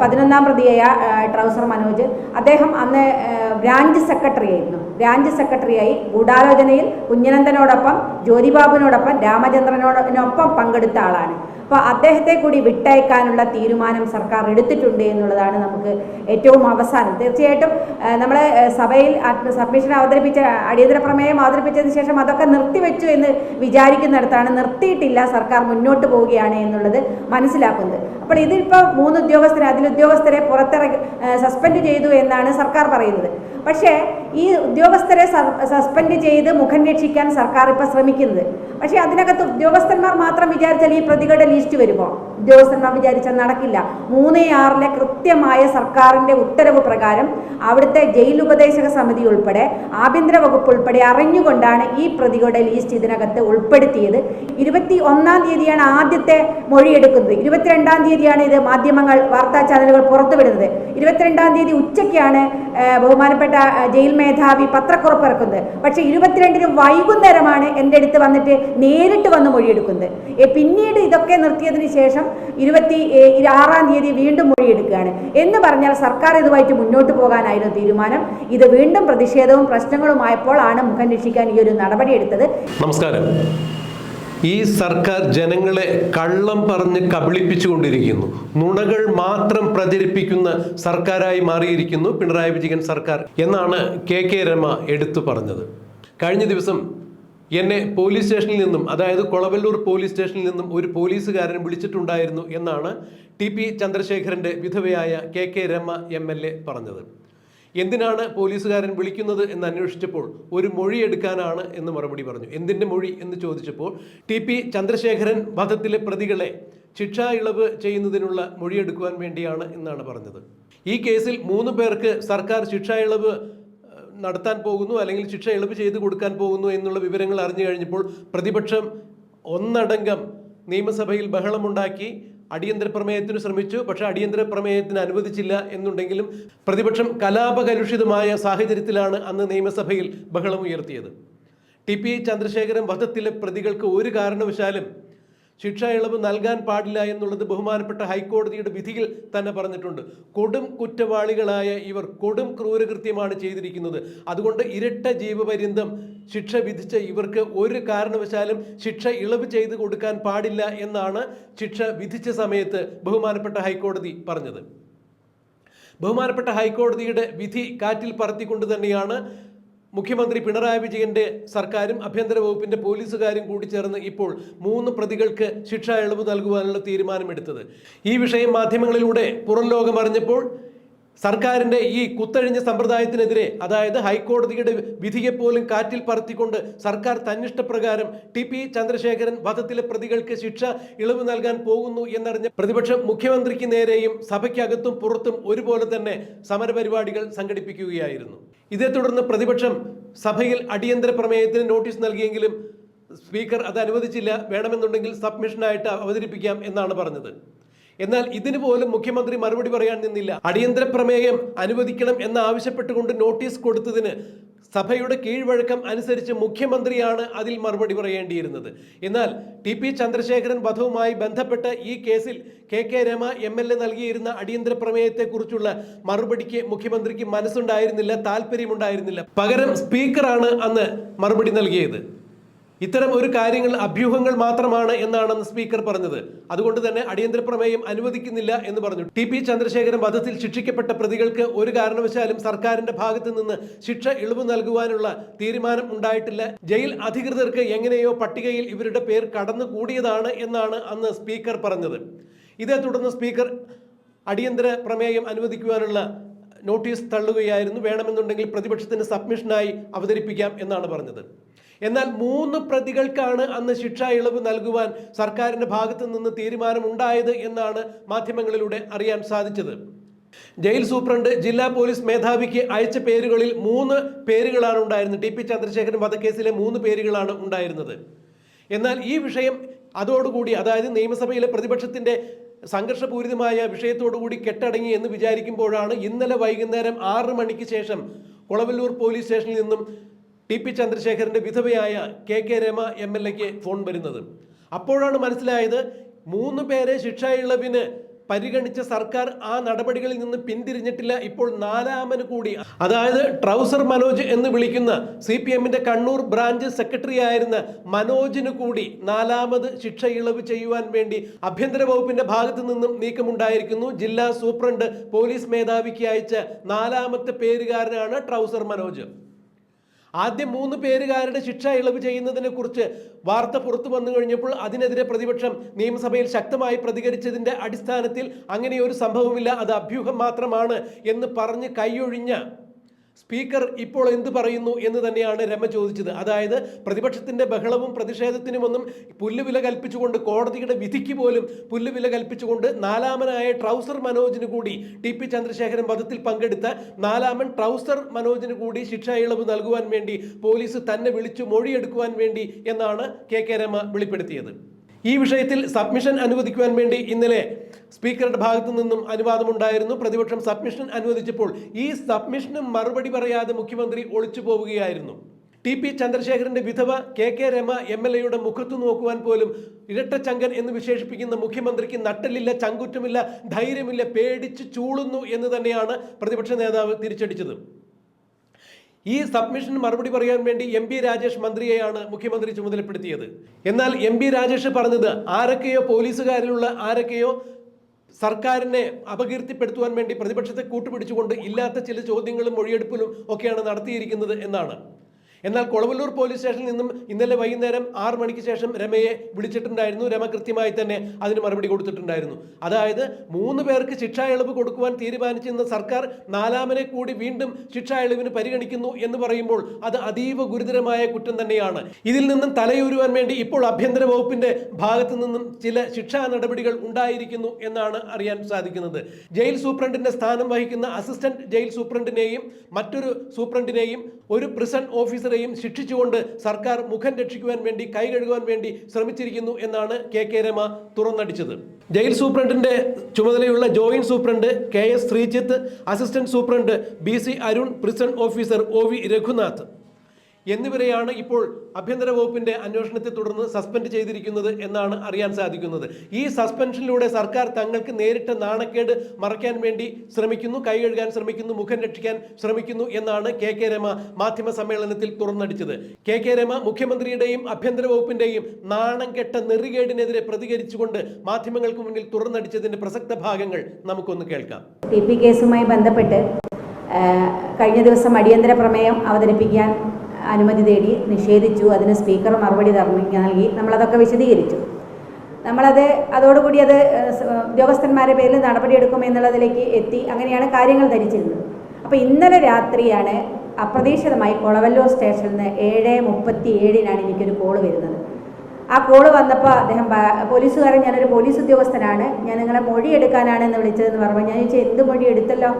പതിനൊന്നാം പ്രതിയായ ട്രൗസർ മനോജ്. അദ്ദേഹം അന്ന് ബ്രാഞ്ച് സെക്രട്ടറി ആയിരുന്നു. ബ്രാഞ്ച് സെക്രട്ടറിയായി ഗൂഢാലോചനയിൽ കുഞ്ഞനന്ദനോടൊപ്പം ജ്യോതിബാബുവിനോടൊപ്പം രാമചന്ദ്രനോടൊപ്പം പങ്കെടുത്ത ആളാണ്. അപ്പോൾ അദ്ദേഹത്തെ കൂടി വിട്ടയക്കാനുള്ള തീരുമാനം സർക്കാർ എടുത്തിട്ടുണ്ട് എന്നുള്ളതാണ് നമുക്ക് ഏറ്റവും അവസാനം. തീർച്ചയായിട്ടും നമ്മൾ സഭയിൽ സബ്മിഷൻ അവതരിപ്പിച്ച അടിയന്തര പ്രമേയം അവതരിപ്പിച്ചതിന് ശേഷം അതൊക്കെ നിർത്തിവെച്ചു എന്ന് വിചാരിക്കുന്നിടത്താണ് നിർത്തിയിട്ടില്ല സർക്കാർ മുന്നോട്ട് പോവുകയാണ് എന്നുള്ളത് മനസ്സിലാക്കുന്നത്. അപ്പോൾ ഇതിപ്പോൾ മൂന്ന് ഉദ്യോഗസ്ഥരെ അതിലുദ്യോഗസ്ഥരെ പുറത്തിറക്കി സസ്പെൻഡ് ചെയ്തു എന്നാണ് സർക്കാർ പറയുന്നത്. പക്ഷേ ഈ ഉദ്യോഗസ്ഥരെ സസ്പെൻഡ് ചെയ്ത് മുഖം രക്ഷിക്കാൻ സർക്കാർ ഇപ്പോൾ ശ്രമിക്കുന്നത്. പക്ഷേ അതിനകത്ത് ഉദ്യോഗസ്ഥന്മാർ മാത്രം വിചാരിച്ചാൽ ഈ പ്രതികളുടെ ലിസ്റ്റ് വരുമോ? ഉദ്യോഗസ്ഥന്മാർ വിചാരിച്ചാൽ നടക്കില്ല. മൂന്ന് ആറിലെ കൃത്യമായ സർക്കാരിന്റെ ഉത്തരവ് പ്രകാരം അവിടുത്തെ ജയിൽ ഉപദേശക സമിതി ഉൾപ്പെടെ ആഭ്യന്തര വകുപ്പ് ഉൾപ്പെടെ അറിഞ്ഞുകൊണ്ടാണ് ഈ പ്രതികളുടെ ലിസ്റ്റ് ഇതിനകത്ത് ഉൾപ്പെടുത്തിയത്. ഇരുപത്തി ഒന്നാം തീയതിയാണ് ആദ്യത്തെ മൊഴിയെടുക്കുന്നത്. ഇരുപത്തിരണ്ടാം തീയതിയാണ് ഇത് മാധ്യമങ്ങൾ വാർത്താ ചാനലുകൾ പുറത്തുവിടുന്നത്. ഇരുപത്തിരണ്ടാം തീയതി ഉച്ചയ്ക്കാണ് ബഹുമാനപ്പെട്ട ഏഹ്, ജയിൽ മേധാവി പത്രക്കുറപ്പ് ഇറക്കുന്നത് പക്ഷെ ഇരുപത്തിരണ്ടിന് വൈകുന്നേരമാണ് എന്റെ അടുത്ത് വന്നിട്ട് നേരിട്ട് വന്ന് മൊഴിയെടുക്കുന്നത്. പിന്നീട് ഇതൊക്കെ നിർത്തിയതിന് ശേഷം ഇരുപത്തി ആറാം തീയതി വീണ്ടും മൊഴിയെടുക്കുകയാണ്. എന്ന് പറഞ്ഞാൽ സർക്കാർ ഇതുമായിട്ട് മുന്നോട്ട് പോകാനായിരുന്നു തീരുമാനം. ഇത് വീണ്ടും പ്രതിഷേധവും പ്രശ്നങ്ങളുമായപ്പോൾ ആണ് മുഖം രക്ഷിക്കാൻ ഈ ഒരു നടപടി നടപടിയെടുത്തത്. നമസ്കാരം. ഈ സർക്കാർ ജനങ്ങളെ കള്ളം പറഞ്ഞ് കബളിപ്പിച്ചുകൊണ്ടിരിക്കുന്നു. നുണകൾ മാത്രം പ്രചരിപ്പിക്കുന്ന സർക്കാരായി മാറിയിരിക്കുന്നു പിണറായി വിജയൻ സർക്കാർ എന്നാണ് കെ കെ രമ എടുത്തു പറഞ്ഞത്. കഴിഞ്ഞ ദിവസം എന്നെ പോലീസ് സ്റ്റേഷനിൽ നിന്നും അതായത് കൊളവല്ലൂർ പോലീസ് സ്റ്റേഷനിൽ നിന്നും ഒരു പോലീസുകാരൻ വിളിച്ചിട്ടുണ്ടായിരുന്നു എന്നാണ് ടി പി ചന്ദ്രശേഖരന്റെ വിധവയായ K K Rama M L A പറഞ്ഞത്. എന്തിനാണ് പോലീസുകാരൻ വിളിക്കുന്നത് എന്ന് അന്വേഷിച്ചപ്പോൾ ഒരു മൊഴി എടുക്കാനാണ് എന്ന് മറുപടി പറഞ്ഞു. എന്തിന്റെ മൊഴി എന്ന് ചോദിച്ചപ്പോൾ ടി പി ചന്ദ്രശേഖരൻ വധത്തിലെ പ്രതികളെ ശിക്ഷാ ഇളവ് ചെയ്യുന്നതിനുള്ള മൊഴിയെടുക്കുവാൻ വേണ്ടിയാണ് എന്നാണ് പറഞ്ഞത്. ഈ കേസിൽ മൂന്ന് പേർക്ക് സർക്കാർ ശിക്ഷാ ഇളവ് നടത്താൻ പോകുന്നു അല്ലെങ്കിൽ ശിക്ഷ ഇളവ് ചെയ്ത് കൊടുക്കാൻ പോകുന്നു എന്നുള്ള വിവരങ്ങൾ അറിഞ്ഞു കഴിഞ്ഞപ്പോൾ പ്രതിപക്ഷം ഒന്നടങ്കം നിയമസഭയിൽ ബഹളമുണ്ടാക്കി അടിയന്തര പ്രമേയത്തിന് ശ്രമിച്ചു. പക്ഷേ അടിയന്തര പ്രമേയത്തിന് അനുവദിച്ചില്ല എന്നുണ്ടെങ്കിലും പ്രതിപക്ഷം കലാപകലുഷിതമായ സാഹചര്യത്തിലാണ് അന്ന് നിയമസഭയിൽ ബഹളമുയർത്തിയത് ടി പി ചന്ദ്രശേഖരൻ വധത്തിലെ പ്രതികൾക്ക് ഒരു കാരണവശാലും ശിക്ഷ ഇളവ് നൽകാൻ പാടില്ല എന്നുള്ളത് ബഹുമാനപ്പെട്ട ഹൈക്കോടതിയുടെ വിധിയിൽ തന്നെ പറഞ്ഞിട്ടുണ്ട്. കൊടും കുറ്റവാളികളായ ഇവർ കൊടും ക്രൂരകൃത്യമാണ് ചെയ്തിരിക്കുന്നത്. അതുകൊണ്ട് ഇരട്ട ജീവപര്യന്തം ശിക്ഷ വിധിച്ച ഇവർക്ക് ഒരു കാരണവശാലും ശിക്ഷ ഇളവ് ചെയ്ത് കൊടുക്കാൻ പാടില്ല എന്നാണ് ശിക്ഷ വിധിച്ച സമയത്ത് ബഹുമാനപ്പെട്ട ഹൈക്കോടതി പറഞ്ഞത്. ബഹുമാനപ്പെട്ട ഹൈക്കോടതിയുടെ വിധി കാറ്റിൽ പറത്തിക്കൊണ്ട് തന്നെയാണ് മുഖ്യമന്ത്രി പിണറായി വിജയന്റെ സർക്കാരും ആഭ്യന്തര വകുപ്പിന്റെ പോലീസുകാരും കൂടി ചേർന്ന് ഇപ്പോൾ മൂന്ന് പ്രതികൾക്ക് ശിക്ഷാ ഇളവ് നൽകുവാനുള്ള തീരുമാനമെടുത്തത്. ഈ വിഷയം മാധ്യമങ്ങളിലൂടെ പുറം ലോകം അറിഞ്ഞപ്പോൾ സർക്കാരിന്റെ ഈ കുത്തഴിഞ്ഞ സമ്പ്രദായത്തിനെതിരെ അതായത് ഹൈക്കോടതിയുടെ വിധിയെ പോലും കാറ്റിൽ പറത്തിക്കൊണ്ട് സർക്കാർ തന്നിഷ്ടപ്രകാരം ടി പി ചന്ദ്രശേഖരൻ വധത്തിലെ പ്രതികൾക്ക് ശിക്ഷ ഇളവ് നൽകാൻ പോകുന്നു എന്നറിഞ്ഞ പ്രതിപക്ഷം മുഖ്യമന്ത്രിക്ക് നേരെയും സഭയ്ക്കകത്തും പുറത്തും ഒരുപോലെ തന്നെ സമരപരിപാടികൾ സംഘടിപ്പിക്കുകയായിരുന്നു. ഇതേ തുടർന്ന് പ്രതിപക്ഷം സഭയിൽ അടിയന്തര പ്രമേയത്തിന് നോട്ടീസ് നൽകിയെങ്കിലും സ്പീക്കർ അത് അനുവദിച്ചില്ല വേണമെന്നുണ്ടെങ്കിൽ സബ്മിഷനായിട്ട് അവതരിപ്പിക്കാം എന്നാണ് പറഞ്ഞത്. എന്നാൽ ഇതിന് പോലും മുഖ്യമന്ത്രി മറുപടി പറയാൻ നിന്നില്ല. അടിയന്തര പ്രമേയം അനുവദിക്കണം എന്ന് ആവശ്യപ്പെട്ടുകൊണ്ട് നോട്ടീസ് കൊടുത്തതിന് സഭയുടെ കീഴ്വഴക്കം അനുസരിച്ച് മുഖ്യമന്ത്രിയാണ് അതിൽ മറുപടി പറയേണ്ടിയിരുന്നത്. എന്നാൽ ടി പി ചന്ദ്രശേഖരൻ വധവുമായി ബന്ധപ്പെട്ട് ഈ കേസിൽ K K Rama M L A നൽകിയിരുന്ന അടിയന്തര പ്രമേയത്തെക്കുറിച്ചുള്ള മറുപടിക്ക് മുഖ്യമന്ത്രിക്ക് മനസ്സുണ്ടായിരുന്നില്ല താല്പര്യമുണ്ടായിരുന്നില്ല പകരം സ്പീക്കറാണ് അന്ന് മറുപടി നൽകിയത്. ഇത്തരം ഒരു കാര്യങ്ങൾ അഭ്യൂഹങ്ങൾ മാത്രമാണ് എന്നാണെന്ന് സ്പീക്കർ പറഞ്ഞത്. അതുകൊണ്ട് തന്നെ അടിയന്തര പ്രമേയം അനുവദിക്കുന്നില്ല എന്ന് പറഞ്ഞു. ടി പി ചന്ദ്രശേഖരൻ വധത്തിൽ ശിക്ഷിക്കപ്പെട്ട പ്രതികൾക്ക് ഒരു കാരണവശാലും സർക്കാരിന്റെ ഭാഗത്ത് നിന്ന് ശിക്ഷ ഇളവ് നൽകുവാനുള്ള തീരുമാനം ഉണ്ടായിട്ടില്ല. ജയിൽ അധികൃതർക്ക് എങ്ങനെയോ പട്ടികയിൽ ഇവരുടെ പേർ കടന്നു കൂടിയതാണ് എന്നാണ് അന്ന് സ്പീക്കർ പറഞ്ഞത്. ഇതേ തുടർന്ന് സ്പീക്കർ അടിയന്തര പ്രമേയം അനുവദിക്കുവാനുള്ള നോട്ടീസ് തള്ളുകയായിരുന്നു. വേണമെന്നുണ്ടെങ്കിൽ പ്രതിപക്ഷത്തിന് സബ്മിഷനായി അവതരിപ്പിക്കാം എന്നാണ് പറഞ്ഞത്. എന്നാൽ മൂന്ന് പ്രതികൾക്കാണ് അന്ന് ശിക്ഷാ ഇളവ് നൽകുവാൻ സർക്കാരിന്റെ ഭാഗത്തു നിന്ന് തീരുമാനമുണ്ടായത് എന്നാണ് മാധ്യമങ്ങളിലൂടെ അറിയാൻ സാധിച്ചത്. ജയിൽ സൂപ്രണ്ട് ജില്ലാ പോലീസ് മേധാവിക്ക് അയച്ച പേരുകളിൽ മൂന്ന് പേരുകളാണ് ഉണ്ടായിരുന്നത്. ടി പി ചന്ദ്രശേഖരൻ വധക്കേസിലെ മൂന്ന് പേരുകളാണ് ഉണ്ടായിരുന്നത്. എന്നാൽ ഈ വിഷയം അതോടുകൂടി അതായത് നിയമസഭയിലെ പ്രതിപക്ഷത്തിന്റെ സംഘർഷപൂരിതമായ വിഷയത്തോടുകൂടി കെട്ടടങ്ങി എന്ന് വിചാരിക്കുമ്പോഴാണ് ഇന്നലെ വൈകുന്നേരം ആറ് മണിക്ക് ശേഷം കുളവല്ലൂർ പോലീസ് സ്റ്റേഷനിൽ നിന്നും ടി പി ചന്ദ്രശേഖരന്റെ വിധവയായ K K Rama M L എക്ക് ഫോൺ വരുന്നത്. അപ്പോഴാണ് മനസ്സിലായത് മൂന്ന് പേരെ ശിക്ഷാ ഇളവിന് പരിഗണിച്ച സർക്കാർ ആ നടപടികളിൽ നിന്ന് പിന്തിരിഞ്ഞിട്ടില്ല. ഇപ്പോൾ നാലാമന് കൂടി. അതായത് ട്രൗസർ മനോജ് എന്ന് വിളിക്കുന്ന സി പി എമ്മിന്റെ കണ്ണൂർ ബ്രാഞ്ച് സെക്രട്ടറി ആയിരുന്ന മനോജിന് കൂടി നാലാമത് ശിക്ഷ ഇളവ് ചെയ്യുവാൻ വേണ്ടി ആഭ്യന്തര വകുപ്പിന്റെ ഭാഗത്തു നിന്നും നീക്കമുണ്ടായിരിക്കുന്നു. ജില്ലാ സൂപ്രണ്ട് പോലീസ് മേധാവിക്ക് അയച്ച നാലാമത്തെ പേരുകാരനാണ് ട്രൗസർ മനോജ്. ആദ്യം മൂന്ന് പേരുകാരുടെ ശിക്ഷ ഇളവ് ചെയ്യുന്നതിനെ കുറിച്ച് വാർത്ത പുറത്തു വന്നു കഴിഞ്ഞപ്പോൾ അതിനെതിരെ പ്രതിപക്ഷം നിയമസഭയിൽ ശക്തമായി പ്രതികരിച്ചതിന്റെ അടിസ്ഥാനത്തിൽ അങ്ങനെ ഒരു സംഭവമില്ല അത് അഭ്യൂഹം മാത്രമാണ് എന്ന് പറഞ്ഞ് കൈയൊഴിഞ്ഞ സ്പീക്കർ ഇപ്പോൾ എന്ത് പറയുന്നു എന്ന് തന്നെയാണ് രമ ചോദിച്ചത്. അതായത് പ്രതിപക്ഷത്തിന്റെ ബഹളവും പ്രതിഷേധത്തിനുമൊന്നും പുല്ലുവില കൽപ്പിച്ചുകൊണ്ട് കോടതിയുടെ വിധിക്ക് പോലും പുല്ലുവില കൽപ്പിച്ചുകൊണ്ട് നാലാമനായ ട്രൗസർ മനോജിന് കൂടി ടി പി ചന്ദ്രശേഖരൻ വധത്തിൽ പങ്കെടുത്ത നാലാമൻ ട്രൗസർ മനോജിന് കൂടി ശിക്ഷാ ഇളവ് നൽകുവാൻ വേണ്ടി പോലീസ് തന്നെ വിളിച്ചു മൊഴിയെടുക്കുവാൻ വേണ്ടി എന്നാണ് കെ കെ രമ വെളിപ്പെടുത്തിയത്. ഈ വിഷയത്തിൽ സബ്മിഷൻ അനുവദിക്കുവാൻ വേണ്ടി ഇന്നലെ സ്പീക്കറുടെ ഭാഗത്തു നിന്നും അനുവാദമുണ്ടായിരുന്നു. പ്രതിപക്ഷം സബ്മിഷൻ അനുവദിച്ചപ്പോൾ ഈ സബ്മിഷന് മറുപടി പറയാതെ മുഖ്യമന്ത്രി ഒളിച്ചു പോവുകയായിരുന്നു. ടി പി ചന്ദ്രശേഖരന്റെ വിധവ K K Rama M L എയുടെ മുഖത്തു നോക്കുവാൻ പോലും ഇരട്ടച്ചങ്കൻ എന്ന് വിശേഷിപ്പിക്കുന്ന മുഖ്യമന്ത്രിക്ക് നട്ടലില്ല ചങ്കുറ്റമില്ല ധൈര്യമില്ല പേടിച്ച് ചൂളുന്നു എന്ന് തന്നെയാണ് പ്രതിപക്ഷ നേതാവ് തിരിച്ചടിച്ചത്. ഈ സബ്മിഷന് മറുപടി പറയാൻ വേണ്ടി എം പി രാജേഷ് മന്ത്രിയെയാണ് മുഖ്യമന്ത്രി ചുമതലപ്പെടുത്തിയത്. എന്നാൽ എം പി രാജേഷ് പറഞ്ഞത് ആരൊക്കെയോ പോലീസുകാരിലുള്ള ആരൊക്കെയോ സർക്കാരിനെ അപകീർത്തിപ്പെടുത്തുവാൻ വേണ്ടി പ്രതിപക്ഷത്തെ കൂട്ടുപിടിച്ചുകൊണ്ട് ഇല്ലാത്ത ചില ചോദ്യങ്ങളും മൊഴിയെടുപ്പിലും ഒക്കെയാണ് നടത്തിയിരിക്കുന്നത് എന്നാണ്. എന്നാൽ കൊളവല്ലൂർ പോലീസ് സ്റ്റേഷനിൽ നിന്നും ഇന്നലെ വൈകുന്നേരം ആറ് മണിക്ക് ശേഷം രമയെ വിളിച്ചിട്ടുണ്ടായിരുന്നു. രമ കൃത്യമായി തന്നെ അതിന് മറുപടി കൊടുത്തിട്ടുണ്ടായിരുന്നു. അതായത് മൂന്ന് പേർക്ക് ശിക്ഷാ ഇളവ് കൊടുക്കുവാൻ തീരുമാനിച്ചിരുന്ന സർക്കാർ നാലാമനെ കൂടി വീണ്ടും ശിക്ഷാ ഇളവിന് പരിഗണിക്കുന്നു എന്ന് പറയുമ്പോൾ അത് അതീവ ഗുരുതരമായ കുറ്റം തന്നെയാണ്. ഇതിൽ നിന്നും തലയൂരുവാൻ വേണ്ടി ഇപ്പോൾ ആഭ്യന്തര വകുപ്പിന്റെ ഭാഗത്തു നിന്നും ചില ശിക്ഷാ നടപടികൾ ഉണ്ടായിരിക്കുന്നു എന്നാണ് അറിയാൻ സാധിക്കുന്നത്. ജയിൽ സൂപ്രണ്ടിന്റെ സ്ഥാനം വഹിക്കുന്ന അസിസ്റ്റന്റ് ജയിൽ സൂപ്രണ്ടിനെയും മറ്റൊരു സൂപ്രണ്ടിനെയും ഒരു പ്രിസൺ ഓഫീസറെയും ശിക്ഷിച്ചുകൊണ്ട് സർക്കാർ മുഖം രക്ഷിക്കുവാൻ വേണ്ടി കൈ കഴുകുവാൻ വേണ്ടി ശ്രമിച്ചിരിക്കുന്നു എന്നാണ് കെ കെ രമ തുറന്നടിച്ചത്. ജയിൽ സൂപ്രണ്ടിന്റെ ചുമതലയുള്ള joint superintendent K S Sreejith assistant superintendent B C Arun prison officer O V Raghunath. എന്നിവരെയാണ് ഇപ്പോൾ ആഭ്യന്തര വകുപ്പിന്റെ അന്വേഷണത്തെ തുടർന്ന് സസ്പെൻഡ് ചെയ്തിരിക്കുന്നത് എന്നാണ് അറിയാൻ സാധിക്കുന്നത്. ഈ സസ്പെൻഷനിലൂടെ സർക്കാർ തങ്ങൾക്ക് നേരിട്ട് നാണക്കേട് മറയ്ക്കാൻ വേണ്ടി ശ്രമിക്കുന്നു കൈ കഴുകാൻ ശ്രമിക്കുന്നു മുഖം രക്ഷിക്കാൻ ശ്രമിക്കുന്നു എന്നാണ് കെ കെ രമ മാധ്യമ സമ്മേളനത്തിൽ തുറന്നടിച്ചത്. കെ കെ രമ മുഖ്യമന്ത്രിയുടെയും ആഭ്യന്തര വകുപ്പിന്റെയും നാണം കെട്ട നെറികേടിനെതിരെ പ്രതികരിച്ചുകൊണ്ട് മാധ്യമങ്ങൾക്ക് മുന്നിൽ തുറന്നടിച്ചതിന്റെ പ്രസക്ത ഭാഗങ്ങൾ നമുക്കൊന്ന് കേൾക്കാം. കേസുമായി ബന്ധപ്പെട്ട് കഴിഞ്ഞ ദിവസം അടിയന്തര പ്രമേയം അവതരിപ്പിക്കാൻ അനുമതി തേടി നിഷേധിച്ചു അതിന് സ്പീക്കർ മറുപടി നൽകി. നമ്മളതൊക്കെ വിശദീകരിച്ചു. നമ്മളത് അതോടുകൂടി അത് ഉദ്യോഗസ്ഥന്മാരുടെ പേരിൽ നടപടിയെടുക്കുമെന്നുള്ളതിലേക്ക് എത്തി. അങ്ങനെയാണ് കാര്യങ്ങൾ ധരിച്ചിരുന്നത്. അപ്പോൾ ഇന്നലെ രാത്രിയാണ് അപ്രതീക്ഷിതമായി കൊളവല്ലൂർ സ്റ്റേഷനിൽ നിന്ന് ഏഴ് മുപ്പത്തി ഏഴിനാണ് എനിക്കൊരു കോൾ വരുന്നത്. ആ കോൾ വന്നപ്പോൾ അദ്ദേഹം പോലീസുകാരൻ ഞാനൊരു പോലീസ് ഉദ്യോഗസ്ഥനാണ്. ഞാൻ നിങ്ങളെ മൊഴി എടുക്കാനാണെന്ന് വിളിച്ചതെന്ന് പറഞ്ഞു. ഞാൻ ചോദിച്ചാൽ എന്ത് മൊഴി എടുത്തല്ലോ?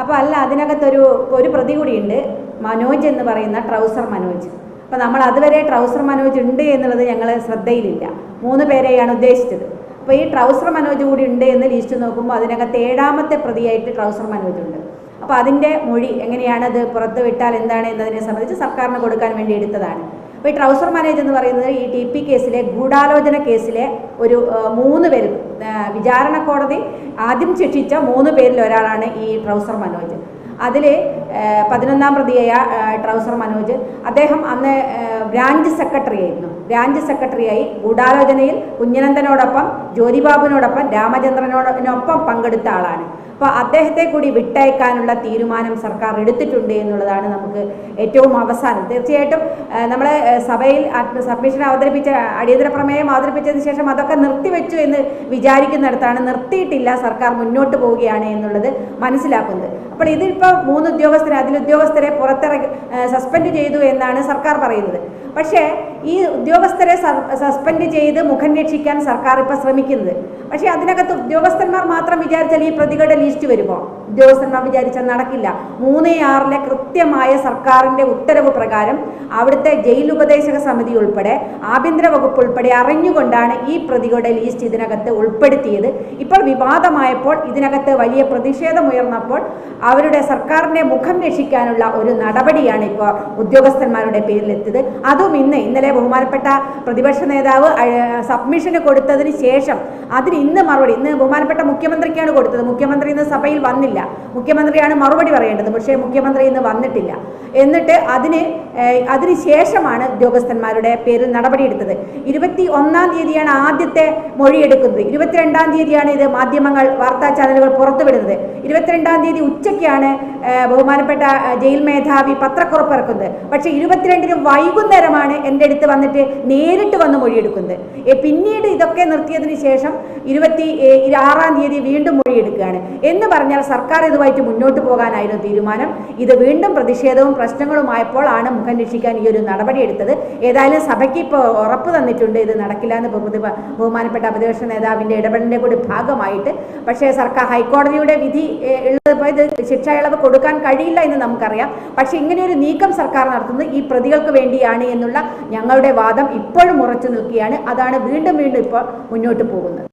അപ്പോൾ അല്ല അതിനകത്തൊരു ഒരു പ്രതി കൂടിയുണ്ട്. മനോജ് എന്ന് പറയുന്ന ട്രൗസർ മനോജ്. അപ്പോൾ നമ്മൾ അതുവരെ ട്രൗസർ മനോജ് ഉണ്ട് എന്നുള്ളത് ഞങ്ങൾ ശ്രദ്ധയിലില്ല. മൂന്ന് പേരെയാണ് ഉദ്ദേശിച്ചത്. അപ്പോൾ ഈ ട്രൗസർ മനോജ് കൂടി ഉണ്ട് എന്ന് ലിസ്റ്റ് നോക്കുമ്പോൾ അതിനകത്ത് ഏഴാമത്തെ പ്രതിയായിട്ട് ട്രൗസർ മനോജ് ഉണ്ട്. അപ്പോൾ അതിന്റെ മൊഴി എങ്ങനെയാണ് അത് പുറത്ത് വിട്ടാൽ എന്താണ് എന്നതിനെ സംബന്ധിച്ച് സർക്കാരിന് കൊടുക്കാൻ വേണ്ടി എടുത്തതാണ്. അപ്പോൾ ഈ ട്രൗസർ മനോജ് എന്ന് പറയുന്നത് ഈ ടി പി കേസിലെ ഗൂഢാലോചന കേസിലെ ഒരു മൂന്ന് പേരും വിചാരണ കോടതി ആദ്യം ശിക്ഷിച്ച മൂന്ന് പേരിൽ ഒരാളാണ് ഈ ട്രൗസർ മനോജ്. അതിൽ പതിനൊന്നാം പ്രതിയായ ട്രൗസർ മനോജ്. അദ്ദേഹം അന്ന് ബ്രാഞ്ച് സെക്രട്ടറി ആയിരുന്നു. ബ്രാഞ്ച് സെക്രട്ടറിയായി ഗൂഢാലോചനയിൽ കുഞ്ഞനന്ദനോടൊപ്പം ജ്യോതിബാബുവിനോടൊപ്പം രാമചന്ദ്രനോടൊപ്പം പങ്കെടുത്ത ആളാണ്. അപ്പോൾ അദ്ദേഹത്തെ കൂടി വിട്ടയക്കാനുള്ള തീരുമാനം സർക്കാർ എടുത്തിട്ടുണ്ട് എന്നുള്ളതാണ് നമുക്ക് ഏറ്റവും അവസാനം. തീർച്ചയായിട്ടും നമ്മൾ സഭയിൽ സബ്മിഷൻ അവതരിപ്പിച്ച അടിയന്തര പ്രമേയം അവതരിപ്പിച്ചതിന് ശേഷം അതൊക്കെ നിർത്തിവെച്ചു എന്ന് വിചാരിക്കുന്നിടത്താണ് നിർത്തിയിട്ടില്ല സർക്കാർ മുന്നോട്ട് പോവുകയാണ് എന്നുള്ളത് മനസ്സിലാക്കുന്നത്. അപ്പോൾ ഇതിപ്പോൾ മൂന്ന് ഉദ്യോഗസ്ഥരെ അതിൽ ഉദ്യോഗസ്ഥരെ പുറത്തിറക്കി സസ്പെൻഡ് ചെയ്തു എന്നാണ് സർക്കാർ പറയുന്നത്. പക്ഷേ ഈ ഉദ്യോഗസ്ഥരെ സസ്പെൻഡ് ചെയ്ത് മുഖം രക്ഷിക്കാൻ സർക്കാർ ഇപ്പോൾ ശ്രമിക്കുന്നത്. പക്ഷേ അതിനകത്ത് ഉദ്യോഗസ്ഥന്മാർ മാത്രം വിചാരിച്ചാൽ ഈ പ്രതികളുടെ ലിസ്റ്റ് വരുമോ? ഉദ്യോഗസ്ഥന്മാർ വിചാരിച്ചാൽ നടക്കില്ല. മൂന്ന് ആറിലെ കൃത്യമായ സർക്കാരിന്റെ ഉത്തരവ് പ്രകാരം അവിടുത്തെ ജയിൽ ഉപദേശക സമിതി ഉൾപ്പെടെ ആഭ്യന്തര വകുപ്പ് ഉൾപ്പെടെ അറിഞ്ഞുകൊണ്ടാണ് ഈ പ്രതികളുടെ ലിസ്റ്റ് ഇതിനകത്ത് ഉൾപ്പെടുത്തിയത്. ഇപ്പോൾ വിവാദമായപ്പോൾ ഇതിനകത്ത് വലിയ പ്രതിഷേധമുയർന്നപ്പോൾ അവരുടെ സർക്കാരിന്റെ മുഖം രക്ഷിക്കാനുള്ള ഒരു നടപടിയാണ് ഇപ്പോൾ ഉദ്യോഗസ്ഥന്മാരുടെ പേരിലെത്തിയത്. അതും ഇന്ന് ഇന്നലെ ബഹുമാനപ്പെട്ട പ്രതിപക്ഷ നേതാവ് സബ്മിഷന് കൊടുത്തതിന് ശേഷം അതിന് ഇന്ന് മറുപടി ഇന്ന് ബഹുമാനപ്പെട്ട മുഖ്യമന്ത്രിക്കാണ് കൊടുത്തത്. മുഖ്യമന്ത്രി ഇന്ന് സഭയിൽ വന്നില്ല. മുഖ്യമന്ത്രിയാണ് മറുപടി പറയേണ്ടത്. പക്ഷേ മുഖ്യമന്ത്രി ഇന്ന് വന്നിട്ടില്ല. എന്നിട്ട് അതിന് അതിനുശേഷമാണ് ശേഷമാണ് ഉദ്യോഗസ്ഥന്മാരുടെ പേരിൽ നടപടിയെടുത്തത്. ഇരുപത്തി ഒന്നാം തീയതിയാണ് ആദ്യത്തെ മൊഴിയെടുക്കുന്നത്. ഇരുപത്തിരണ്ടാം തീയതിയാണ് ഇത് മാധ്യമങ്ങൾ വാർത്താ ചാനലുകൾ പുറത്തുവിടുന്നത്. ഇരുപത്തിരണ്ടാം തീയതി ഉച്ചയ്ക്കാണ് ബഹുമാനപ്പെട്ട ജയിൽ മേധാവി പത്രക്കുറപ്പ് ഇറക്കുന്നത് പക്ഷേ ഇരുപത്തിരണ്ടിന് വൈകുന്നേരമാണ് എന്റെ അടുത്ത് വന്നിട്ട് നേരിട്ട് വന്ന് മൊഴിയെടുക്കുന്നത്. പിന്നീട് ഇതൊക്കെ നിർത്തിയതിന് ശേഷം ഇരുപത്തി ആറാം തീയതി വീണ്ടും മൊഴിയെടുക്കുകയാണ്. എന്ന് പറഞ്ഞാൽ സർക്കാർ ഇതുമായിട്ട് മുന്നോട്ട് പോകാനായിരുന്നു തീരുമാനം. ഇത് വീണ്ടും പ്രതിഷേധവും പ്രശ്നങ്ങളുമായപ്പോൾ ആണ് മുഖം രക്ഷിക്കാൻ ഈ ഒരു നടപടി എടുത്തത്. ഏതായാലും സഭയ്ക്ക് ഇപ്പോൾ ഉറപ്പ് തന്നിട്ടുണ്ട് ഇത് നടക്കില്ല എന്ന് ബഹു- ബഹുമാനപ്പെട്ട പ്രതിപക്ഷ നേതാവിന്റെ ഇടപെടലിന്റെ കൂടി ഭാഗമായിട്ട്. പക്ഷേ സർക്കാർ ഹൈക്കോടതിയുടെ വിധി ഇത് ശിക്ഷ ഇളവ് കൊടുക്കാൻ കഴിയില്ല എന്ന് നമുക്കറിയാം. പക്ഷേ ഇങ്ങനെയൊരു നീക്കം സർക്കാർ നടത്തുന്നത് ഈ പ്രതികൾക്ക് വേണ്ടിയാണ് എന്നുള്ള ഞങ്ങളുടെ വാദം ഇപ്പോഴും ഉറച്ചു നിൽക്കുകയാണ്. അതാണ് വീണ്ടും വീണ്ടും ഇപ്പോൾ മുന്നോട്ട് പോകുന്നത്.